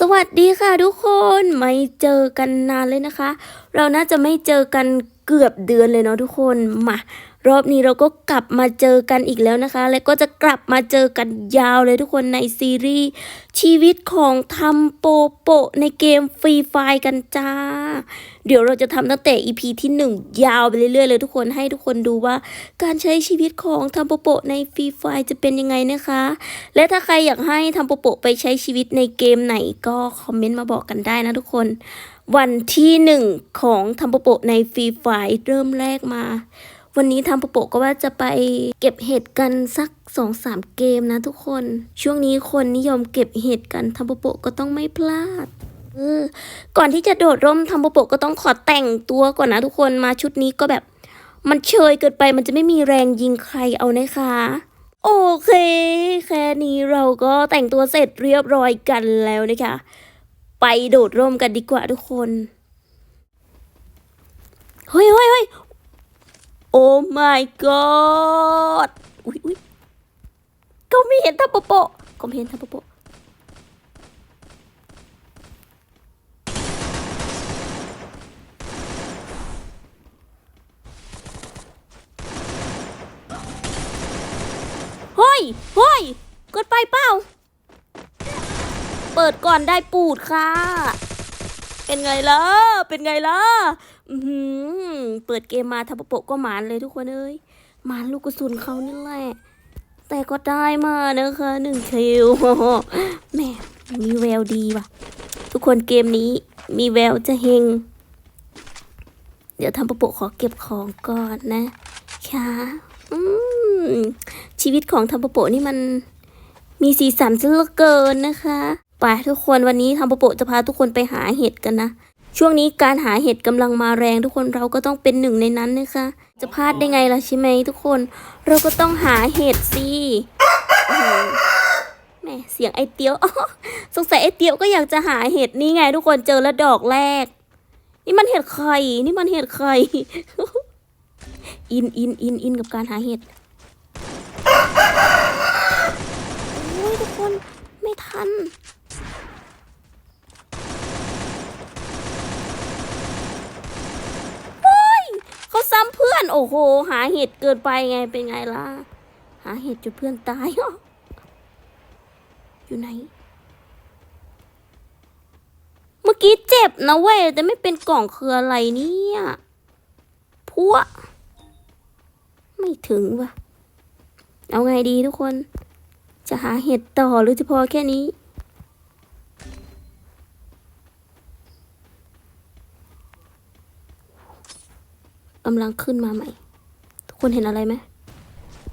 สวัสดีค่ะทุกคนไม่เจอกันนานเลยนะคะ เราน่าจะไม่เจอกันเกือบเดือนเลยเนาะทุกคนมา รอบนี้เราก็กลับมาเจอกันอีกแล้วนะคะ และก็จะกลับมาเจอกันยาวเลยทุกคนในซีรีส์ชีวิตของทำโปโปในเกมฟรีไฟกันจ้า เดี๋ยวเราจะทำตั้งแต่ EP ที่ 1 ยาวไปเรื่อยๆเลยทุกคนให้ทุกคนดูว่า การใช้ชีวิตของทำโปโปในฟรีไฟจะเป็นยังไงนะคะ และถ้าใครอยากให้ทำโปโปไปใช้ชีวิตในเกมไหนก็คอมเมนต์มาบอกกันได้นะทุกคน วันที่หนึ่งของทำโปโปในฟรีไฟเริ่มแรกมา วันนี้ทำโปโปะก็ว่าจะไปเก็บเห็ดกันสักสองสามเกมนะทุกคน ช่วงนี้คนนิยมเก็บเห็ดกันทำโปโปะก็ต้องไม่พลาดเออก่อนที่จะโดดร่มทำโปโปะก็ต้องขอแต่งตัวก่อนนะทุกคนมาชุดนี้ก็แบบ มันเชยเกินไปมันจะไม่มีแรงยิงใครเอานะคะ โอเค แค่นี้เราก็แต่งตัวเสร็จเรียบร้อยกันแล้วนะคะ ไปโดดร่มกันดีกว่าทุกคนเฮ้ยเฮ้ยเฮ้ย โอ้ my god อุ้ยอุ้ยก็ไม่เห็นทับโปโปะก็ไม่เห็นทับโปโปะเฮ้ยเฮ้ยกดไปเปล่าเปิดก่อนได้ปูดค่ะ เป็นไงล่ะ เป็นไงล่ะ อือหือ เปิดเกมมาทับโปะก็หมานเลยทุกคนเอ้ยหมานลูกกระสุนเขานี่แหละ แต่ก็ได้มานะคะหนึ่งคิวแม่มีแววดีว่ะ ทุกคนเกมนี้มีแววจะเฮง เดี๋ยวทำปะโปะขอเก็บของก่อนนะ ค่ะอืมชีวิตของทำปะโปะนี่มันมีสีสันซะเหลือเกินนะคะไปทุกคนวันนี้ทำปะโปะจะพาทุกคนไปหาเห็ดกันนะ ช่วงนี้การหาเห็ดกำลังมาแรงทุกคนเราก็ต้องเป็นหนึ่งในนั้นนะคะ จะพลาดได้ไงล่ะใช่ไหมทุกคน เราก็ต้องหาเห็ดสิแม่เสียงไอเตียวสงสัยไอเตียวก็อยากจะหาเห็ดนี่ไง ทุกคนเจอแล้วดอกแรก นี่มันเห็ดไข่นี่มันเห็ดไข่อินอินอินอินกับการหาเห็ดโอ้ยทุกคนไม่ทัน โอ้ย เขาซ้ำเพื่อน โอ้โห หาเห็ดเกินไปไงเป็นไงล่ะ หาเห็ดจนเพื่อนตายอยู่ไหน เมื่อกี้เจ็บนะเว้ยแต่ไม่เป็นกล่องคืออะไรเนี่ยพวกไม่ถึงว่ะ เอาไงดีทุกคน จะหาเห็ดต่อหรือจะพอแค่นี้ กำลังขึ้นมาใหม่ ทุกคนเห็นอะไรไหม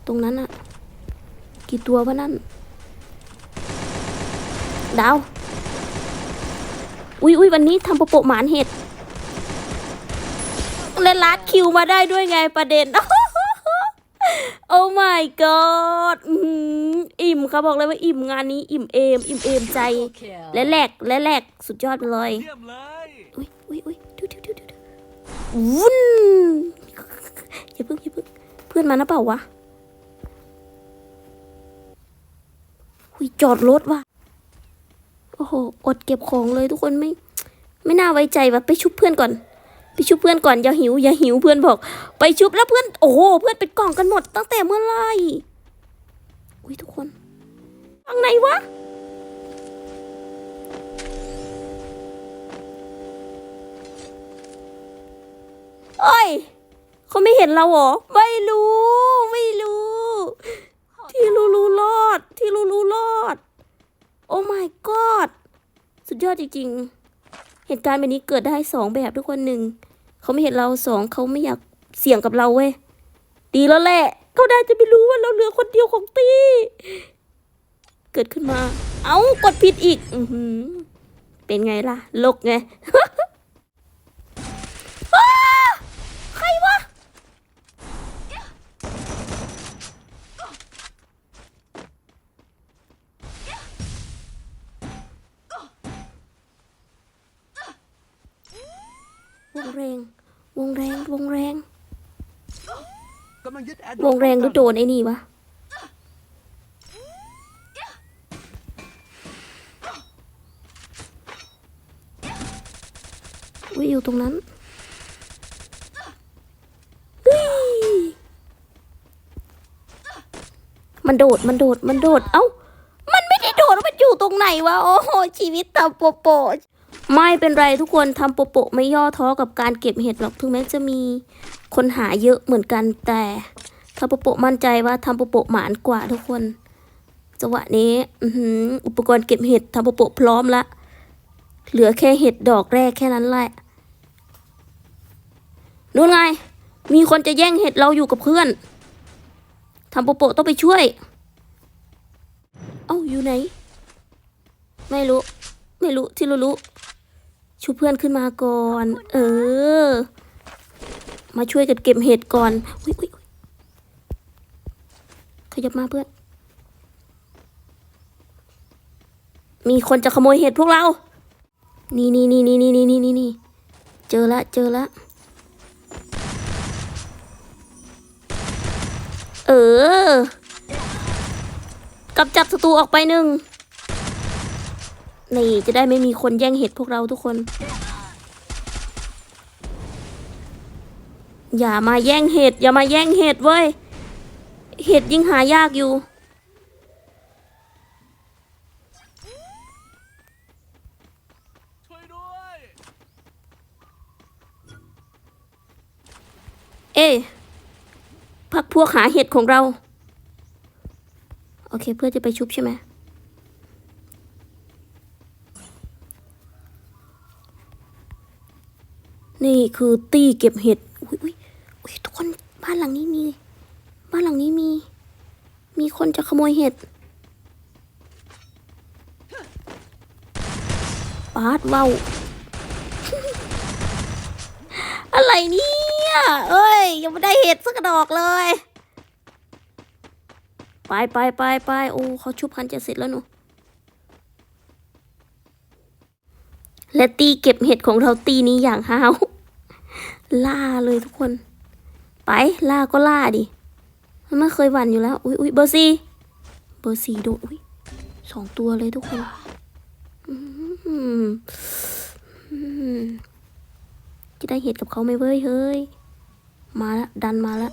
ตรงนั้นอะกี่ตัววะนั่น ดาว อุ้ยอุ้ยวันนี้ทำโปะโปะหมานเห็ดและลัดคิวมาได้ด้วยไงประเด็น โอ้ my god อื้อหืออิ่มค่ะบอกเลยว่าอิ่มงานนี้อิ่มเอม อิ่มเอมใจ และแหลกและแหลกสุดยอดไปเลยเยี่ยมเลยอุ้ยอุ้ยอุ้ยดูดูดูดูดู วุ้นอย่าเพิ่งอย่าเพิ่งเพื่อนมานะเปล่าวะหุยจอดรถว่ะโอ้โหอดเก็บของเลยทุกคนไม่ ไม่น่าไว้ใจว่ะไปชุบเพื่อนก่อน ไปชุบเพื่อนก่อนอย่าหิวอย่าหิวเพื่อนบอก ไปชุบแล้วเพื่อนโอ้โหเพื่อนเป็นกล่องกันหมดตั้งแต่เมื่อไหร่อุ้ยทุกคนทางไหนวะ เอ้ย เขาไม่เห็นเราเหรอ ไม่รู้ ไม่รู้ ที่รู้รู้รอด ที่รู้รู้รอด โอ้ my god สุดยอดจริงๆ เหตุการณ์แบบนี้เกิดได้สองแบบทุกคนหนึ่ง เขาไม่เห็นเราสองเขาไม่อยากเสี่ยงกับเราเว้ย ดีแล้วแหละ เขาได้จะไม่รู้ว่าเราเหลือคนเดียวของตีเกิดขึ้นมา เอ้ากดผิดอีก อืเป็นไงล่ะ ลกไง อ้าใครวะ ว งแรง วงแรง วงแรง กำลังยึดแอดวงแรงหรือโดนไอ้นี่วะกอุ้ยอยู่ตรงนั้นเฮ้ยมันโดด มันโดด มันโดด เอ้า มันไม่ได้โดด มันอยู่ตรงไหนวะ โอ้โห ชีวิตทำโปโปะ ไม่เป็นไรทุกคนทำโปโปะไม่ย่อท้อกับการเก็บเห็ดหรอกถึงแม้จะมีคนหาเยอะเหมือนกันแต่ทำโปโปะมั่นใจว่าทำโปโปะหมานกว่าทุกคนจังหวะนี้อุปกรณ์เก็บเห็ดทำโปโปะพร้อมละ เหลือแค่เห็ดดอกแรกแค่นั้นแหละนู่นไง มีคนจะแย่งเห็ดเราอยู่กับเพื่อนทำโปโปะต้องไปช่วย เอ้าอยู่ไหน ไม่รู้ ไม่รู้ที่รู้รู้ ชูเพื่อนขึ้นมาก่อน เออ มาช่วยกันเก็บเห็ดก่อนอุ้ยอุ้ยอุ๊ยขยับมาเพื่อน มีคนจะขโมยเห็ดพวกเรา นี่นี่นี่นี่นี่นี่นี่นี่เจอละเจอละ เออกำจัดศัตรูออกไปหนึ่ง นี่จะได้ไม่มีคนแย่งเห็ดพวกเราทุกคน อย่ามาแย่งเห็ด อย่ามาแย่งเห็ดเว้ย เห็ดยิ่งหายากอยู่ เอ๊พักพวกหาเห็ดของเรา โอเคเพื่อจะไปชุบใช่ไหม นี่ คือตี้เก็บเห็ด อุ้ยอุ้ยอุ้ยทุกคนบ้านหลังนี้มี บ้านหลังนี้มี มีคนจะขโมยเห็ดปาดเว้าอะไรเนี่ยเอ้ย ยังไม่ได้เห็ดสักดอกเลย ไปไปไปไปโอ้เขาชุบพันจะเสร็จแล้วหนูและตีเก็บเห็ดของเราตีนี้อย่างห้าว ล่าเลยทุกคน ไปล่าก็ล่าดิ มันไม่เคยหวั่นอยู่แล้ว อุ้ยอุ้ยเบอร์สี่เบอร์สี่โดนอุ้ยสองตัวเลยทุกคนจะได้เห็ดกับเขาไหมเว้ยเฮ้ย มาละดันมาละ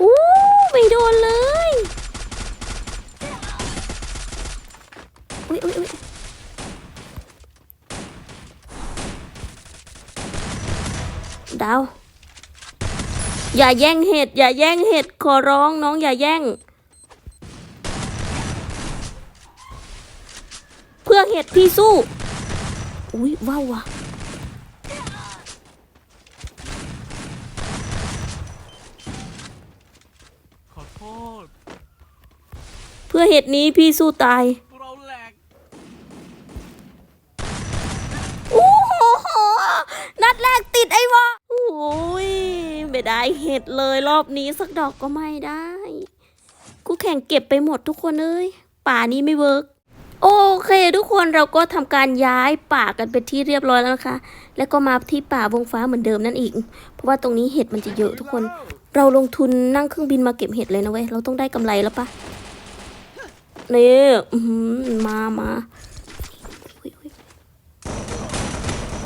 อู้ไม่โดนเลย อุ้ยอุ้ยอุ้ยดาว อย่าแย่งเห็ด อย่าแย่งเห็ด ขอร้องน้องอย่าแย่ง เพื่อเห็ดพี่สู้ อุ้ยว้าวว่ะขอโทษ เพื่อเห็ดนี้พี่สู้ตาย เราแหลก โอ้โห นัดแรกติดไอ้วะโอ้ยไม่ เห็ดเลยรอบนี้สักดอกก็ไม่ได้ กูแข่งเก็บไปหมดทุกคนเอ้ย ป่านี้ไม่เวิร์กโอเค ทุกคนเราก็ทำการย้ายป่ากันเป็นที่เรียบร้อยแล้วนะคะ แล้วก็มาที่ป่าวงฟ้าเหมือนเดิมนั่นอีก เพราะว่าตรงนี้เห็ดมันจะเยอะทุกคน เราลงทุนนั่งเครื่องบินมาเก็บเห็ดเลยนะเว้ย เราต้องได้กำไรแล้วปะนี่มามา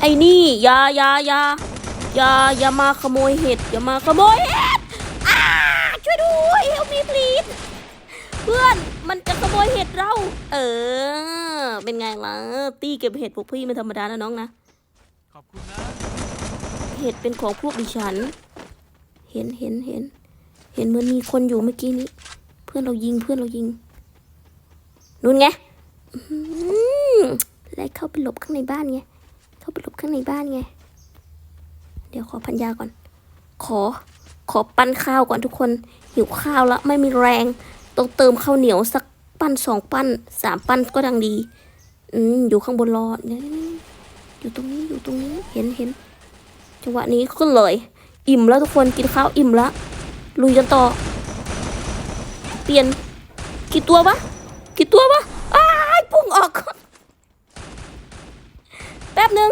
ไอ้นี่ยายายา อย่าอย่ามาขโมยเห็ดอย่ามาขโมยเห็ดอ้าช่วยด้วยเฮลมีพลีดเพื่อนมันจะขโมยเห็ดเรา เออ เป็นไงล่ะตีเก็บเห็ดพวกพี่ไม่ธรรมดานะน้องนะขอบคุณนะเห็ดเป็นของพวกดิฉัน เห็นเห็นเห็น เห็นเหมือนมีคนอยู่เมื่อกี้นี้ เพื่อนเรายิงเพื่อนเรายิงนู่นไงอื้อหือแล้วเข้าไปหลบข้างในบ้านไงเข้าไปหลบข้างในบ้านไง เดี๋ยวขอพันยาก่อน ขอ ขอปั้นข้าวก่อนทุกคน หิวข้าวแล้วไม่มีแรง ต้องเติมข้าวเหนียวสักปั้นสองปั้นสามปั้นก็ดังดี อืมอยู่ข้างบนรอเนี่ยอยู่ตรงนี้อยู่ตรงนี้เห็นเห็นจังหวะนี้ขึ้นเลย อิ่มแล้วทุกคนกินข้าวอิ่มแล้วลุยกันต่อ เปลี่ยนกี่ตัววะกี่ตัววะอ้ายพุ่งออก แป๊บหนึ่ง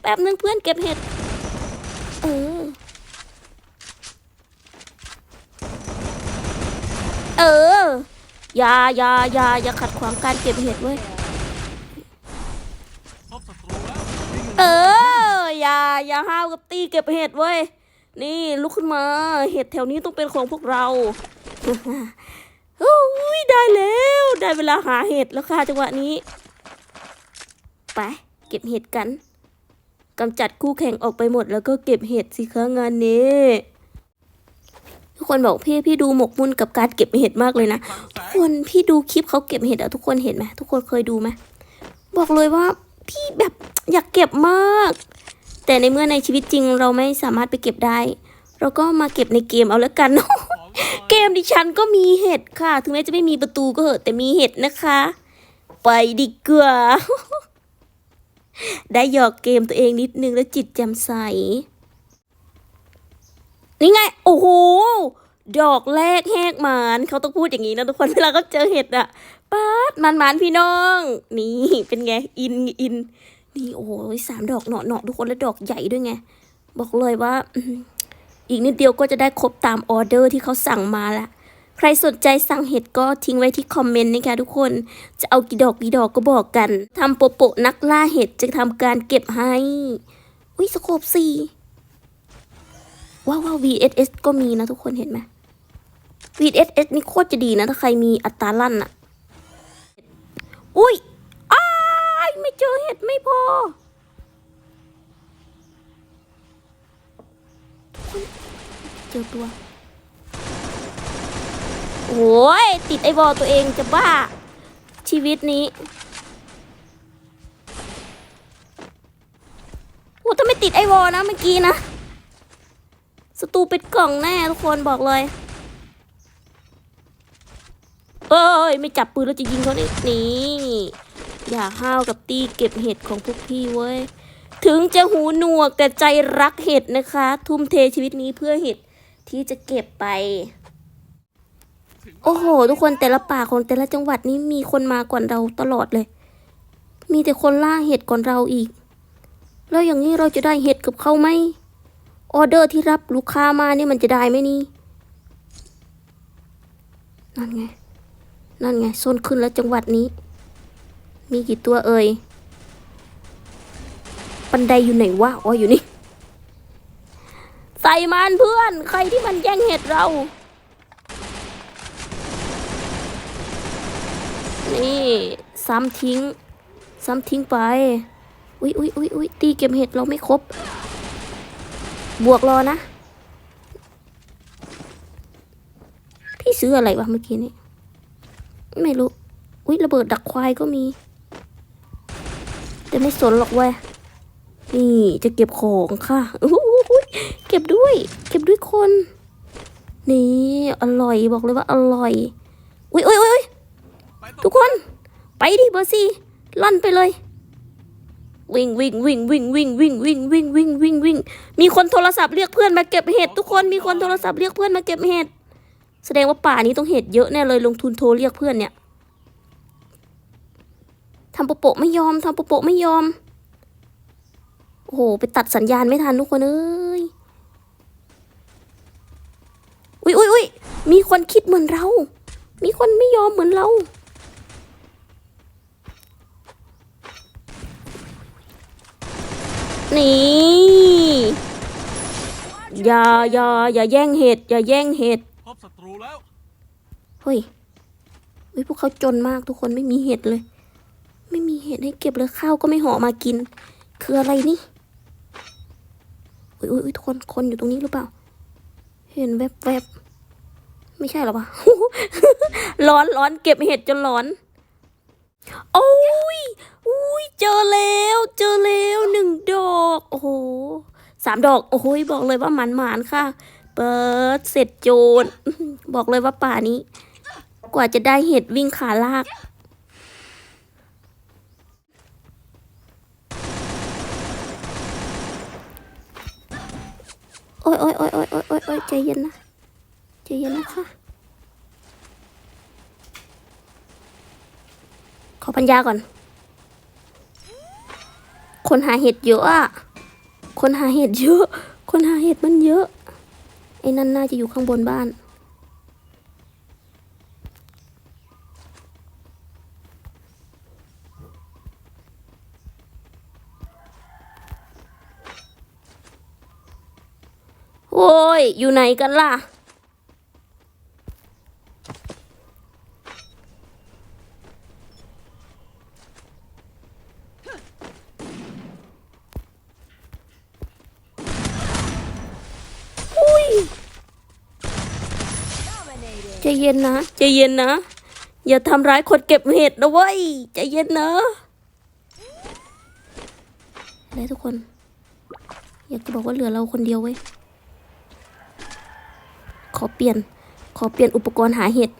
แป๊บหนึ่งเพื่อนเก็บเห็ด เออ อย่าอย่าอย่าอย่าขัดขวางการเก็บเห็ดเว้ย พบศัตรูแล้ว เออ อย่าอย่าห้าวกับตีเก็บเห็ดเว้ย นี่ลุกขึ้นมา เห็ดแถวนี้ต้องเป็นของพวกเรา โอ้ยได้แล้ว ได้เวลาหาเห็ดแล้วค่ะจังหวะนี้ ไป เก็บเห็ดกัน กำจัดคู่แข่งออกไปหมดแล้วก็เก็บเห็ดสิคะงานนี้ทุกคนบอกพี่พี่ดูหมกมุ่นกับการเก็บเห็ดมากเลยนะฟังแสทุกงคนพี่ดูคลิปเขาเก็บเห็ดอะทุกคนเห็นไหมทุกคนเคยดูไหมบอกเลยว่าพี่แบบอยากเก็บมาก แต่ในเมื่อในชีวิตจริงเราไม่สามารถไปเก็บได้ เราก็มาเก็บในเกมเอาแล้วกันของหน่อยเกมดิฉันก็มีเห็ดค่ะ ถึงแม้จะไม่มีประตูก็เหอะแต่มีเห็ดนะคะ ไปดีกว่า ได้หยอกเกมตัวเองนิดนึงแล้วจิตแจ่มใส นี่ไง โอ้โห ดอกแรกแหกหมานเขาต้องพูดอย่างนี้นะทุกคนเวลาเขาเจอเห็ดอะป๊าดมันมานพี่น้อง นี่เป็นไง อินอิน นี่โอ้โหสามดอกเนาะเนาะทุกคนแล้วดอกใหญ่ด้วยไง บอกเลยว่า อีกนิดเดียวก็จะได้ครบตามออเดอร์ที่เขาสั่งมาละ ใครสนใจสั่งเห็ดก็ทิ้งไว้ที่คอมเมนต์นะคะทุกคน จะเอากี่ดอกกี่ดอกก็บอกกันทำโปโปะนักล่าเห็ดจะทำการเก็บให้ อุ้ยสโคบสี่ว้าวว้าว VSS ก็มีนะทุกคนเห็นไหม VSS นี่โคตรจะดีนะ ถ้าใครมีอัตราลั่นอะอุ้ยอ้ายไม่เจอเห็ดไม่พอเจอตัว โอ้ยติดไอ้บอลตัวเองจะบ้า ชีวิตนี้โอ้ถ้าไม่ติดไอ้วอลนะเมื่อกี้นะสตูเป็นกล่องแน่ทุกคนบอกเลย เอ้ย ไม่จับปืนแล้วจะยิงเขานี่นี่อย่าห้าวกับตีเก็บเห็ดของพวกพี่เว้ย ถึงจะหูหนวกแต่ใจรักเห็ดนะคะ ทุ่มเทชีวิตนี้เพื่อเห็ดที่จะเก็บไป โอ้โห ทุกคนแต่ละป่าของแต่ละจังหวัดนี้มีคนมาก่อนเราตลอดเลย มีแต่คนล่าเห็ดก่อนเราอีก แล้วอย่างนี้เราจะได้เห็ดกับเขาไหมออเดอร์ที่รับลูกค้ามานี่มันจะได้ไหมนี่ นั่นไง นั่นไงโซนขึ้นแล้วจังหวัดนี้ มีกี่ตัวเอ่ยบันไดอยู่ไหนวะอ๋ออยู่นี่ ใส่มันเพื่อน ใครที่มันแย่งเห็ดเรา นี่ซ้ำทิ้ง ซ้ำทิ้งไป อุ๊ยอุ๊ยอุ๊ยอุ๊ยตีเก็บเห็ดเราไม่ครบ บวกรอนะ พี่ซื้ออะไรวะเมื่อกี้นี้ ไม่รู้ อุ๊ยระเบิดดักควายก็มี แต่ไม่สนหรอกเว้ย นี่จะเก็บของค่ะอู้หูเก็บด้วย เก็บด้วยคน นี่อร่อยบอกเลยว่าอร่อย อุ๊ยอุ๊ยอุ๊ย ทุกคน ไปดิเบอร์ซี่ลั่นไปเลย วิ่งวิ่งวิ่งวิ่งวิ่งวิ่งวิ่งวิ่งวิ่งวิ่งวิ่งมีคนโทรศัพท์เรียกเพื่อนมาเก็บเห็ดทุกคนมีคนโทรศัพท์เรียกเพื่อนมาเก็บเห็ดแสดงว่าป่านี้ต้องเห็ดเยอะแน่เลยลงทุนโทรเรียกเพื่อนเนี่ยทำโปโปะไม่ยอมทำโปโปะไม่ยอมโอ้โหไปตัดสัญญาณไม่ทันทุกคนเอ้ยอุ้ยอุ้ยอุ้ยมีคนคิดเหมือนเรา มีคนไม่ยอมเหมือนเรา นี่อย่าอย่าอย่าแย่งเห็ดอย่าแย่งเห็ดพบศัตรูแล้วเฮ้ยเฮ้ยพวกเขาจนมากทุกคนไม่มีเห็ดเลย ไม่มีเห็ดให้เก็บเลยข้าวก็ไม่ห่อมากิน คืออะไรนี่อุ้ยอุ้ยอุ๊ยทุกคนคนอยู่ตรงนี้หรือเปล่า เห็นแวบแวบๆไม่ใช่หรอวะร้อนร้อนเก็บเห็ดจนร้อน โอ้ย อุ้ยเจอแล้ว เจอแล้วหนึ่งดอก โอ้โหสามดอก โอ้โหบอกเลยว่าหมันหมานค่ะ เปิดเสร็จโจรบอกเลยว่าป่านี้ กว่าจะได้เห็ดวิ่งขาลากโอ้ยโอ้ยโอ้ยโอ้ยโอ้ยโอ้ยโอ้ยใจเย็นนะใจเย็นนะคะขอปัญญาก่อน คนหาเห็ดเยอะคนหาเห็ดเยอะ คนหาเห็ดมันเยอะ ไอ้นั่นน่าจะอยู่ข้างบนบ้าน โอ้ย อยู่ไหนกันล่ะ เย็นนะใจเย็นนะ อย่าทำร้ายคนเก็บเห็ดนะเว้ยใจเย็นนะอะไรทุกคน อยากจะบอกว่าเหลือเราคนเดียวเว้ยขอเปลี่ยน ขอเปลี่ยนอุปกรณ์หาเห็ด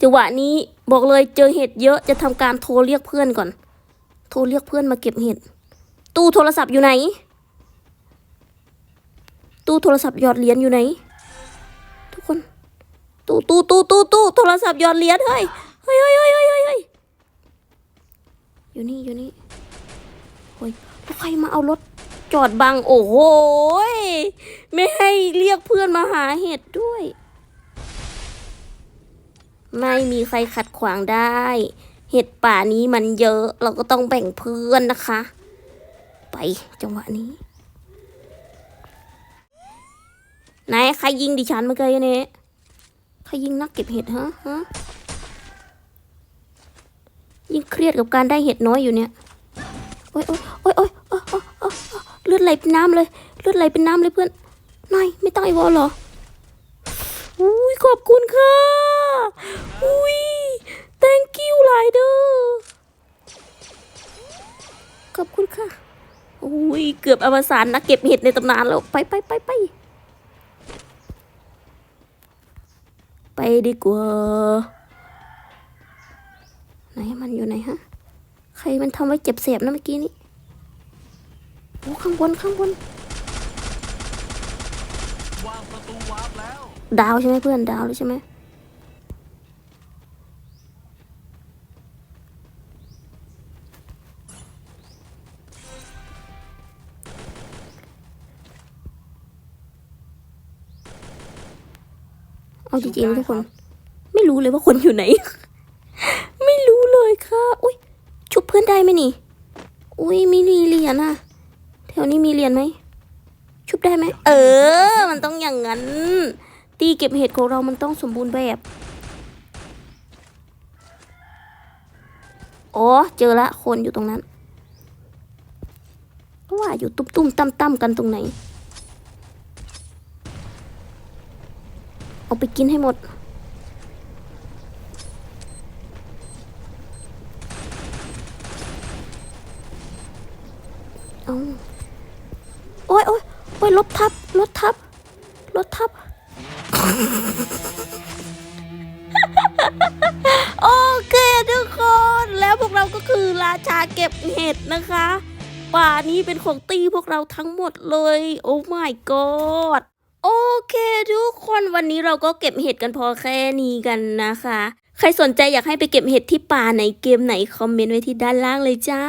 จังหวะนี้บอกเลยเจอเห็ดเยอะจะทำการโทรเรียกเพื่อนก่อน โทรเรียกเพื่อนมาเก็บเห็ด ตู้โทรศัพท์อยู่ไหน ตู้โทรศัพท์หยอดเหรียญอยู่ไหน ทุกคน ตู้ตู้ตู้ตู้ตู้โทรศัพท์หยอดเหรียญเฮ้ยเฮ้ยเฮ้ยเฮ้ยเฮ้ยเฮ้ยอยู่นี่อยู่นี่เฮ้ยแล้วใครมาเอารถจอดบังโอ้โหไม่ให้เรียกเพื่อนมาหาเห็ดด้วย ไม่มีใครขัดขวางได้ เห็ดป่านี้มันเยอะ เราก็ต้องแบ่งเพื่อนนะคะ ไปจังหวะนี้ ไหนใครยิงดิฉันเมื่อกี้เนี่ยใครยิงนักเก็บเห็ดฮะฮะยิ่งเครียดกับการได้เห็ดน้อยอยู่เนี่ย โอ๊ยโอ๊ยโอ๊ยโอ๊ยเลือดไหลเป็นน้ำเลย เลือดไหลเป็นน้ำเลยเพื่อนนายไม่ต้องไอวอลหรอ อุ้ยขอบคุณค่ะ อุ้ย thank you rider ขอบคุณค่ะ อุ้ยเกือบอวสานนักเก็บเห็ดในตำนานแล้ว ไปไปไปไป ดีกว่า ไหนมันอยู่ไหนฮะ ใครมันทำไว้เจ็บเสียบนะเมื่อกี้นี้โอ้ข้างบนข้างบนาวาดาวใช่ไหมเพื่อนดาวเลยใช่ไหม เอาจริงๆนะทุกคน ไม่รู้เลยว่าคนอยู่ไหน ไม่รู้เลยค่ะ อุ้ยชุบเพื่อนได้ไหมนี่ อุ้ยมีเหรียญอะแถวนี้มีเหรียญไหมชุบได้ไหมเออ มันต้องอย่างนั้น ตีเก็บเห็ดของเรามันต้องสมบูรณ์แบบอ๋อเจอละคนอยู่ตรงนั้นก็ว่าอยู่ตุ้มตุ้มตั้มตั้มๆกันตรงไหน เอาไปกินให้หมด เอาโอ้ยโอ้ยโอ้ยรถทับรถทับรถทับ โอเคทุกคน แล้วพวกเราก็คือราชาเก็บเห็ดนะคะ ป่านี้เป็นของตีพวกเราทั้งหมดเลย โอ้ my god โอเคทุกคนวันนี้เราก็เก็บเห็ดกันพอแค่นี้กันนะคะ ใครสนใจอยากให้ไปเก็บเห็ดที่ป่าไหนเกมไหนคอมเมนต์ไว้ที่ด้านล่างเลยจ้า